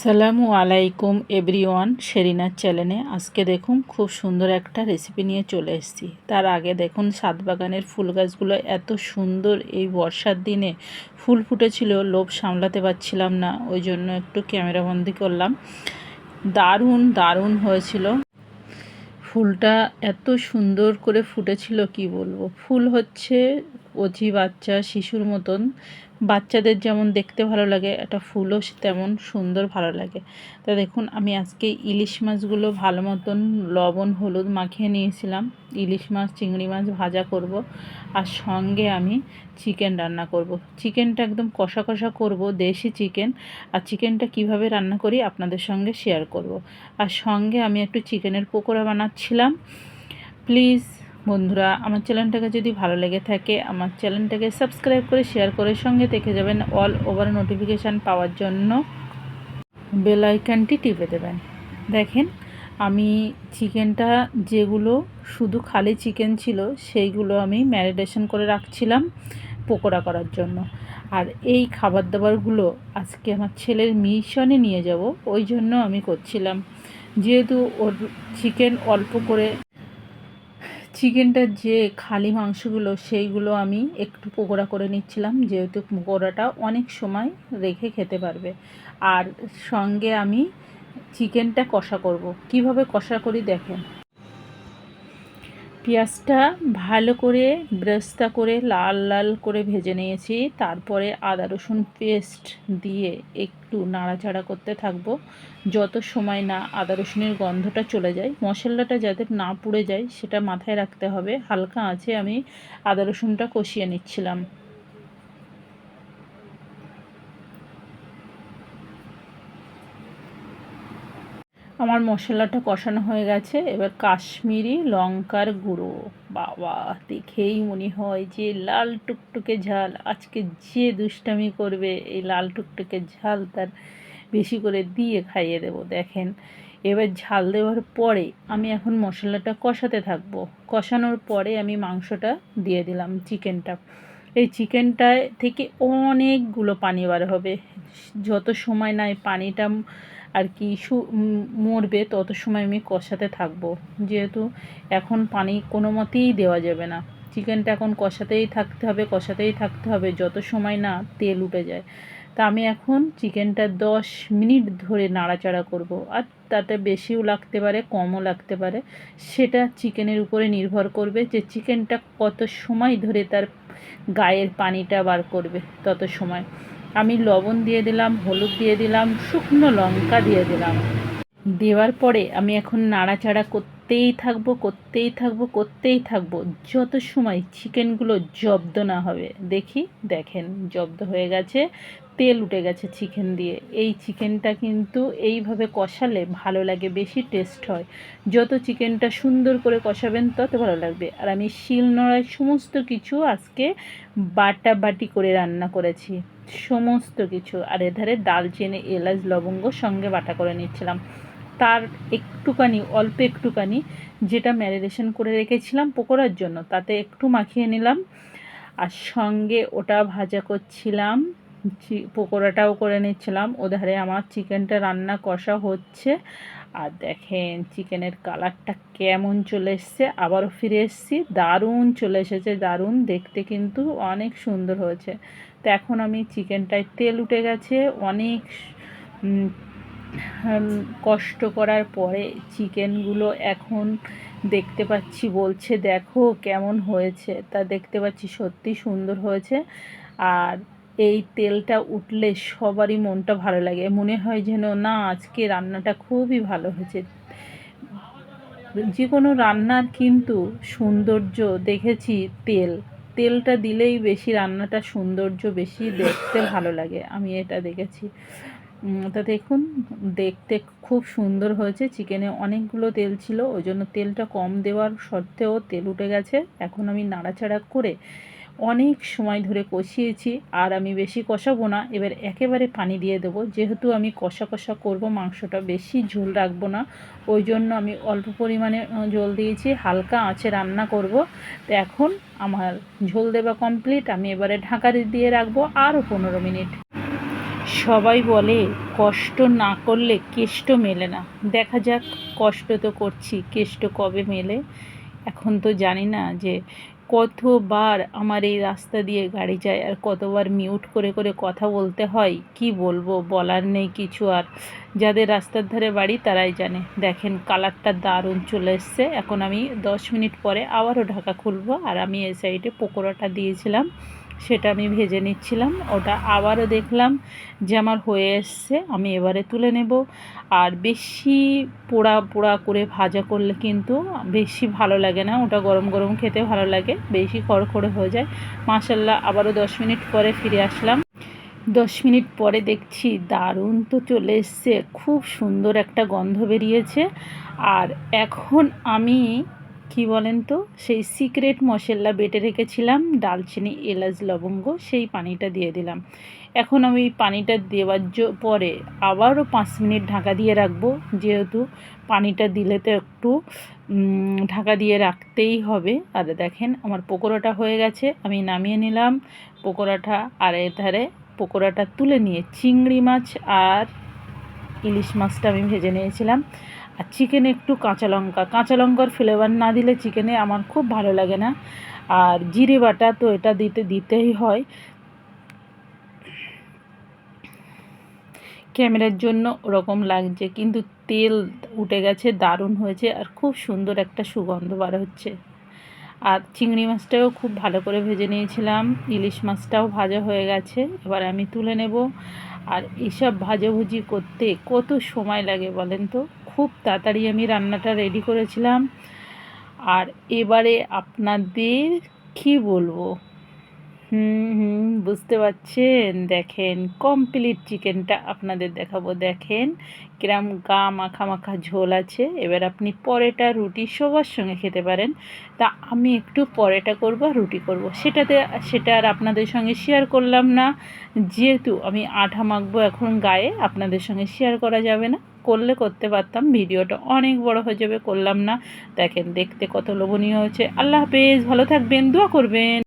সালামু আলাইকুম এভরিওয়ান, শেরিনার চ্যানেলে আজকে দেখুন খুব সুন্দর একটা রেসিপি নিয়ে চলে এসেছি। তার আগে দেখুন সাত বাগানের ফুল গাছগুলো এত সুন্দর এই বর্ষার দিনে ফুল ফুটেছিল, লোভ সামলাতে পারছিলাম না, ওই জন্য একটু ক্যামেরাবন্দি করলাম। দারুণ দারুণ হয়েছিল। ফুলটা এত সুন্দর করে ফুটেছিল, কি বলব? ফুল হচ্ছে অজি বাচ্চা শিশুর মতন। বাচ্চাদের যেমন দেখতে ভালো লাগে, একটা ফুলও তেমন সুন্দর ভালো লাগে। তা দেখুন, আমি আজকে ইলিশ মাছগুলো ভালো মতন লবণ, হলুদ মাখিয়ে নিয়েছিলাম। ইলিশ মাছ, চিংড়ি মাছ ভাজা করব আর সঙ্গে আমি চিকেন রান্না করব। চিকেনটা একদম কষা কষা করব, দেশি চিকেন। আর চিকেনটা কীভাবে রান্না করি আপনাদের সঙ্গে শেয়ার করব। আর সঙ্গে আমি একটু চিকেনের পকোড়া বানাচ্ছিলাম। প্লিজ বন্ধুরা, আমার চ্যানেলটাকে যদি ভালো লেগে থাকে, আমার চ্যানেলটাকে সাবস্ক্রাইব করে শেয়ার করে সঙ্গে দেখে যাবেন অল ওভার নোটিফিকেশান পাওয়ার জন্য। বেল আইকনটি টিপে দেবেন। দেখেন, আমি চিকেনটা যেগুলো শুধু খালি চিকেন ছিল, সেইগুলো আমি ম্যারিনেশন করে রাখছিলাম পকোড়া করার জন্য। আর এই খাবার দাবারগুলো আজকে আমার ছেলের মিশনে নিয়ে যাব, ওই জন্য আমি করছিলাম। যেহেতু ওর চিকেন অল্প করে চিকেনটার যে খালি মাংসগুলো, সেইগুলো আমি একটু পকোড়া করে নিচ্ছিলাম, যেহেতু পকোড়াটা অনেক সময় রেখে খেতে পারবে। আর সঙ্গে আমি চিকেনটা কষা করব। কীভাবে কষা করি দেখেন। পেঁয়াজটা ভালো করে ব্রেস্তা করে লাল লাল করে ভেজে নিয়েছি। তারপরে আদা রসুন পেস্ট দিয়ে একটু নাড়াচাড়া করতে থাকব। যত সময় না আদা রসুনের গন্ধটা চলে যায়, মশলাটা যাতে না পুড়ে যায়, সেটা মাথায় রাখতে হবে। হালকা আছে আমি আদা রসুনটা কষিয়ে নিচ্ছিলাম। আমার মশলাটা কষানো হয়ে গেছে। এবার কাশ্মীরি লঙ্কার গুঁড়ো। বাবা, দেখেই মনে হয় যে লাল টুকটুকে ঝাল। আজকে যে দুষ্টামি করবে এই লাল টুকটুকে ঝাল তার বেশি করে দিয়ে খাইয়ে দেব, দেখেন। এবার ঝাল দেওয়ার পরে আমি এখন মশলাটা কষাতে থাকব। কষানোর পরে আমি মাংসটা দিয়ে দিলাম চিকেনটা। এই চিকেনটায় থেকে অনেকগুলো পানি বার হবে। যত সময় না এই পানিটা আর কি সু মরবে তত সময় আমি কষাতে থাকব। যেহেতু এখন পানি কোনো মতেই দেওয়া যাবে না। চিকেনটা এখন কষাতেই থাকতে হবে, কষাতেই থাকতে হবে, যত সময় না তেল উঠে যায়। তা আমি এখন চিকেনটা দশ মিনিট ধরে নাড়াচাড়া করব। আর তাতে বেশিও লাগতে পারে, কমও লাগতে পারে। সেটা চিকেনের উপরে নির্ভর করবে যে চিকেনটা কত সময় ধরে তার গায়ের পানিটা বার করবে তত সময়। আমি লবণ দিয়ে দিলাম, হলুদ দিয়ে দিলাম, শুকনো লঙ্কা দিয়ে দিলাম। দেওয়ার পরে আমি এখন নাড়াচাড়া করতেই থাকব করতেই থাকব করতেই থাকব। যত সময় চিকেনগুলো জব্দ না হবে, দেখি, দেখেন, জব্দ হয়ে গেছে, তেল উঠে গেছে চিকেন দিয়ে। এই চিকেনটা কিন্তু এইভাবে কষালে ভালো লাগে, বেশি টেস্ট হয়। যত চিকেনটা সুন্দর করে কষাবেন, তত ভালো লাগবে। আর আমি শিল নড়ায় সমস্ত কিছু আজকে বাটা বাটি করে রান্না করেছি। সমস্ত কিছু। আর এধারে ডালচিনি এলাচ, লবঙ্গ সঙ্গে বাটা করে নিচ্ছিলাম। তার একটুখানি, অল্প একটুখানি যেটা ম্যারিনেশন করে রেখেছিলাম পকোড়ার জন্য, তাতে একটু মাখিয়ে নিলাম। আর সঙ্গে ওটা ভাজা করছিলাম পকোড়াটাও করে নিচ্ছিলাম। ওধারে আমার চিকেনটা রান্না কষা হচ্ছে। আর দেখেন, চিকেনের কালারটা কেমন চলে এসছে। আবারও ফিরে এসেছি। দারুণ চলে এসেছে, দারুণ। দেখতে কিন্তু অনেক সুন্দর হয়েছে। তো এখন আমি চিকেনটায় তেল উঠে গেছে। অনেক কষ্ট করার পরে চিকেনগুলো এখন দেখতে পাচ্ছি, বলছে, দেখো কেমন হয়েছে। তা দেখতে পাচ্ছি সত্যি সুন্দর হয়েছে। আর এই তেলটা উঠলে সবারই মনটা ভালো লাগে। মনে হয় যেন, না, আজকে রান্নাটা খুবই ভালো হয়েছে। যে কোনো রান্নার কিন্তু সৌন্দর্য, দেখেছি তেল। তেলটা দিলেই বেশি রান্নাটা সৌন্দর্য, বেশি দেখতে ভালো লাগে। আমি এটা দেখেছি। তা দেখুন, দেখতে খুব সুন্দর হয়েছে। চিকেনে অনেকগুলো তেল ছিল। ওই জন্য তেলটা কম দেওয়ার সত্ত্বেও তেল উঠে গেছে। এখন আমি নাড়াচাড়া করে অনেক সময় ধরে কষিয়েছি আর আমি বেশি কষাবো না। এবার একেবারে পানি দিয়ে দেবো। যেহেতু আমি কষা কষা করব, মাংসটা বেশি ঝোল রাখব না। ওই জন্য আমি অল্প পরিমাণে জল দিয়েছি, হালকা আঁচে রান্না করব। তো এখন আমার ঝোল দেওয়া কমপ্লিট আমি এবারে ঢাকা দিয়ে রাখব আরও পনেরো মিনিট। সবাই বলে, কষ্ট না করলে কেষ্ট মেলে না। দেখা যাক, কষ্ট তো করছি, কেষ্ট কবে মেলে? এখন তো জানি না যে কতবার আমার এই রাস্তা দিয়ে গাড়ি যায় আর কতবার মিউট করে করে কথা বলতে হয়, কি বলব? বলার নেই কিছু আর। যাদের রাস্তার ধারে বাড়ি তারাই জানে। দেখেন কালারটা দারুণ চলে এসছে। এখন আমি দশ মিনিট পরে আবারও ঢাকা খুলবো। আর আমি এই সাইডে পকোড়াটা দিয়েছিলাম। সেটা আমি ভেজে নিচ্ছিলাম। ওটা আবারও দেখলাম যে আমার হয়ে এসছে, আমি এবারে তুলে নেব। আর বেশি পোড়া পোড়া করে ভাজা করলে কিন্তু বেশি ভালো লাগে না। ওটা গরম গরম খেতে ভালো লাগে, বেশি খড়খড়ে হয়ে যায়। মাসাল্লাহ আবারও দশ মিনিট পরে ফিরে আসলাম। দশ মিনিট পরে দেখছি দারুণ তো চলে এসছে। খুব সুন্দর একটা গন্ধ বেরিয়েছে। আর এখন আমি কি বলেন তো? সেই সিক্রেট মশলা বেটে রেখেছিলাম, ডালচিনি, এলাচ, লবঙ্গ, সেই পানিটা দিয়ে দিলাম। এখন আমি পানিটা দেওয়ার পরে আবারও পাঁচ মিনিট ঢাকা দিয়ে রাখব। যেহেতু পানিটা দিলে তো একটু ঢাকা দিয়ে রাখতেই হবে। আর দেখেন আমার পকোড়াটা হয়ে গেছে, আমি নামিয়ে নিলাম। পকোড়াটা আর এধারে পকোড়াটা তুলে নিয়ে চিংড়ি মাছ আর ইলিশ মাছটা আমি ভেজে নিয়েছিলাম। আর চিকেনে একটু কাঁচা লঙ্কা। কাঁচা লঙ্কার ফ্লেভার না দিলে চিকেনে আমার খুব ভালো লাগে না। আর জিরে বাটা তো এটা দিতে, দিতেই হয়। ক্যামেরার জন্য ওরকম লাগছে, কিন্তু তেল উঠে গেছে, দারুণ হয়েছে, আর খুব সুন্দর একটা সুগন্ধ বার হচ্ছে। আর চিংড়ি মাছটাও খুব ভালো করে ভেজে নিয়েছিলাম। ইলিশ মাছটাও ভাজা হয়ে গেছে, এবার আমি তুলে নেব। আর এসব ভাজাভুজি করতে কত সময় লাগে বলেন তো? খুব তাড়াতাড়ি আমি রান্নাটা রেডি করেছিলাম। আর এবারে আপনাদের কি বলব? হুম হুম, বুঝতে পারছেন? দেখেন কমপ্লিট চিকেনটা আপনাদের দেখাবো। দেখেন, কিরম গা মাখা মাখা ঝোল আছে। এবার আপনি পরেটা, রুটি সবার সঙ্গে খেতে পারেন। তা আমি একটু পরেটা করব রুটি করব। সেটাতে, সেটা আর আপনাদের সঙ্গে শেয়ার করলাম না। যেহেতু আমি আঠা মাখবো এখন গায়ে, আপনাদের সঙ্গে শেয়ার করা যাবে না। করলে করতে পারতাম, ভিডিওটা অনেক বড় হয়ে যাবে, করলাম না। দেখেন, দেখতে কত লোভনীয় হয়েছে। আল্লাহ হাফেজ, ভালো থাকবেন, দোয়া করবেন।